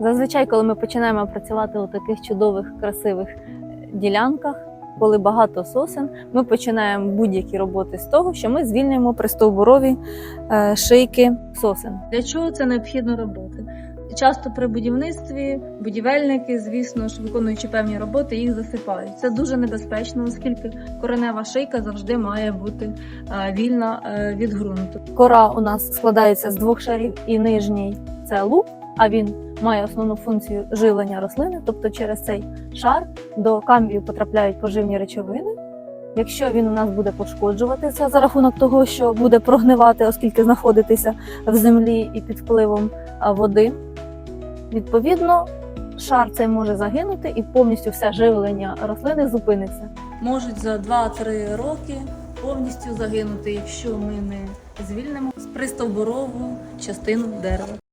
Зазвичай, коли ми починаємо працювати у таких чудових, красивих е, ділянках, коли багато сосен, ми починаємо будь-які роботи з того, що ми звільнюємо пристовбурові е, шийки сосен. Для чого це необхідно робити? Часто при будівництві будівельники, звісно ж, виконуючи певні роботи, їх засипають. Це дуже небезпечно, оскільки коренева шийка завжди має бути е, вільна від ґрунту. Кора у нас складається з двох шарів, і нижній це луп, а він має основну функцію живлення рослини, тобто через цей шар до камбію потрапляють поживні речовини. Якщо він у нас буде пошкоджуватися за рахунок того, що буде прогнивати, оскільки знаходитися в землі і під впливом води, відповідно шар цей може загинути і повністю все живлення рослини зупиниться. Можуть за 2-3 роки повністю загинути, якщо ми не звільнимо з пристовбурову частину дерева.